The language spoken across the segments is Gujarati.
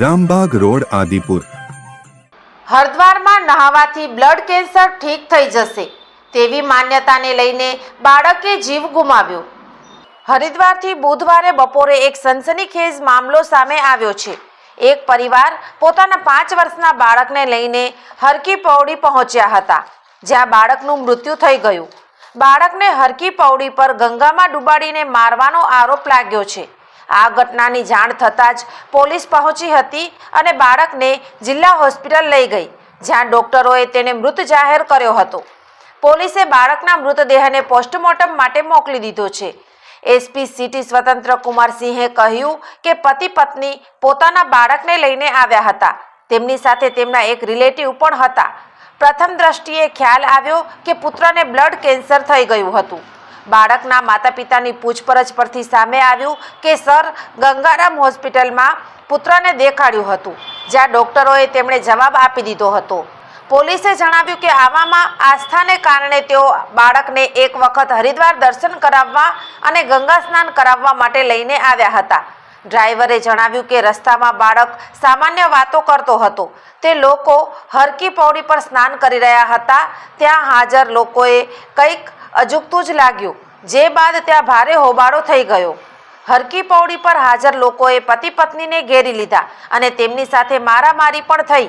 Rambag road, Adipur. હરદ્વારમાં નહાવાથી બ્લડ કેન્સર ઠીક થઈ જશે તેવી માન્યતાને લઈને બાળકે જીવ ગુમાવ્યો. હરિદ્વારથી બુધવારે બપોરે એક સનસનીખેજ મામલો સામે આવ્યો છે. એક પરિવાર પોતાના પાંચ વર્ષના બાળકને લઈને હરકી પૌડી પહોંચ્યા હતા, જ્યાં બાળકનું મૃત્યુ થઈ ગયું. બાળકને હરકી પૌડી પર ગંગામાં ડૂબાડીને મારવાનો આરોપ લાગ્યો છે. આ ઘટનાની જાણ થતાં જ પોલીસ પહોંચી હતી અને બાળકને જિલ્લા હોસ્પિટલ લઈ ગઈ, જ્યાં ડોક્ટરોએ તેને મૃત જાહેર કર્યો હતો. પોલીસે બાળકના મૃતદેહને પોસ્ટમોર્ટમ માટે મોકલી દીધો છે. એસપી સિટી સ્વતંત્ર કુમારસિંહે કહ્યું કે પતિ પત્ની પોતાના બાળકને લઈને આવ્યા હતા. તેમની સાથે તેમના એક રિલેટિવ પણ હતા. પ્રથમ દ્રષ્ટિએ ખ્યાલ આવ્યો કે પુત્રને બ્લડ કેન્સર થઈ ગયું હતું. બાળકના માતા પિતાની પૂછપરછ પરથી સામે આવ્યું કે સર, ગંગારામ હોસ્પિટલમાં પુત્રને દેખાડ્યું હતું, જ્યાં ડોક્ટરોએ તેમણે જવાબ આપી દીધો હતો. પોલીસે જણાવ્યું કે આવામાં આસ્થાને કારણે તેઓ બાળકને એક વખત હરિદ્વાર દર્શન કરાવવા અને ગંગા સ્નાન કરાવવા માટે લઈને આવ્યા હતા. ડ્રાઈવરે જણાવ્યું કે રસ્તામાં બાળક સામાન્ય વાતો કરતો હતો. તે લોકો હરકી પૌડી પર સ્નાન કરી રહ્યા હતા. ત્યાં હાજર લોકોએ કંઈક અજુગતું જ લાગ્યું. જે બાદ ત્યાં ભારે હોબાળો થઈ ગયો. હરકી પૌડી પર હાજર લોકોએ પતિ પત્નીને ઘેરી લીધા અને તેમની સાથે મારામારી પણ થઈ.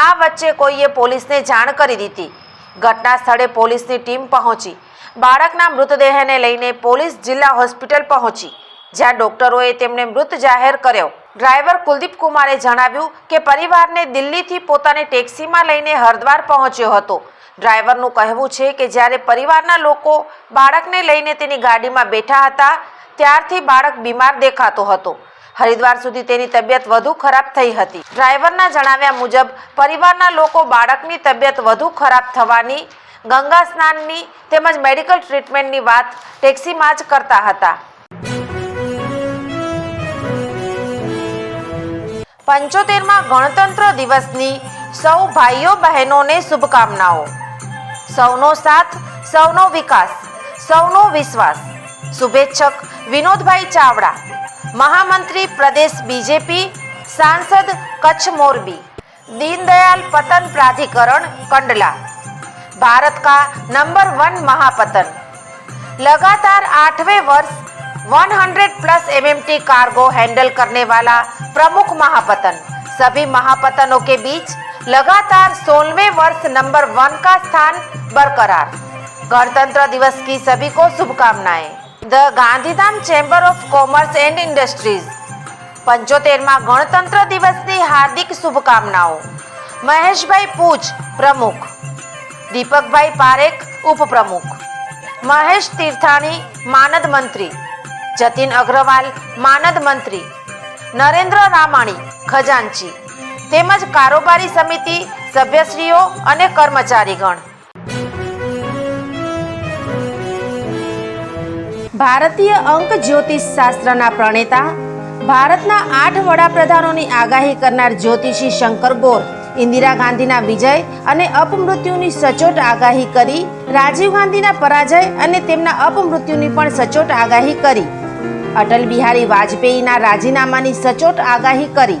આ વચ્ચે કોઈએ પોલીસને જાણ કરી દીધી. ઘટના સ્થળે પોલીસની ટીમ પહોંચી. બાળકના મૃતદેહને લઈને પોલીસ જિલ્લા હોસ્પિટલ પહોંચી, જ્યાં ડોક્ટરોએ તેમને મૃત જાહેર કર્યો. ડ્રાઈવર કુલદીપ કુમારે જણાવ્યું કે પરિવારને દિલ્હીથી પોતાની ટેક્સીમાં લઈને હરદ્વાર પહોંચ્યો હતો. ડ્રાઈવરનું કહેવું છે કે જ્યારે પરિવારના લોકો બાળકને લઈને તેની ગાડીમાં બેઠા હતા, ત્યારથી બાળક બીમાર દેખાતો હતો. હરિદ્વાર સુધી તેની તબિયત વધુ ખરાબ થઈ હતી. ડ્રાઈવરના જણાવ્યા મુજબ, પરિવારના લોકો બાળકની તબિયત વધુ ખરાબ થવાની, ગંગા સ્નાનની તેમજ મેડિકલ ટ્રીટમેન્ટની વાત ટેક્સીમાં જ કરતા હતા. પંચોતેરમાં ગણતંત્ર દિવસની સૌ ભાઈઓ બહેનોને શુભકામનાઓ. સૌનો સાથ સૌનો વિકાસ સૌનો વિશ્વાસ શુભેચ્છક વિનોદભાઈ ચાવડા મહામંત્રી પ્રદેશ બીજેપી સાંસદ કચ્છ મોરબી दीनदयाल पतन प्राधिकरण कंडला भारत का नंबर वन महापतन लगातार आठवें वर्ष 100 प्लस एमएमटी कार्गो हैंडल करने वाला प्रमुख महापतन सभी महापतनों के बीच लगातार सोलहवें वर्ष नंबर वन का स्थान बरकरार गणतंत्र दिवस की सभी को शुभकामनाएं the Gandhidham chamber of commerce and industries પંચોતેરમાં ગણતંત્ર દિવસની હાર્દિક શુભકામનાઓ મહેશભાઈ પૂજ પ્રમુખ દીપકભાઈ પારેખ ઉપપ્રમુખ મહેશ તીર્થાણી માનદ મંત્રી જતીન અગ્રવાલ માનદ મંત્રી નરેન્દ્ર રામાણી ખજાનચી તેમજ કારોબારી સમિતિ, સભ્યશ્રીઓ અને કર્મચારીગણ. ભારતીય અંક જ્યોતિષ શાસ્ત્રના પ્રણેતા, ભારતના આઠ વડાપ્રધાનોની આગાહી કરનાર જ્યોતિષી શંકર ગોર, ઇન્દિરા ગાંધીના વિજય અને અપમૃત્યુની સચોટ આગાહી કરી, રાજીવ ગાંધીના પરાજય અને તેમના અપમૃત્યુની પણ સચોટ આગાહી કરી. અટલ બિહારી વાજપેયીના રાજીનામાની સચોટ આગાહી કરી.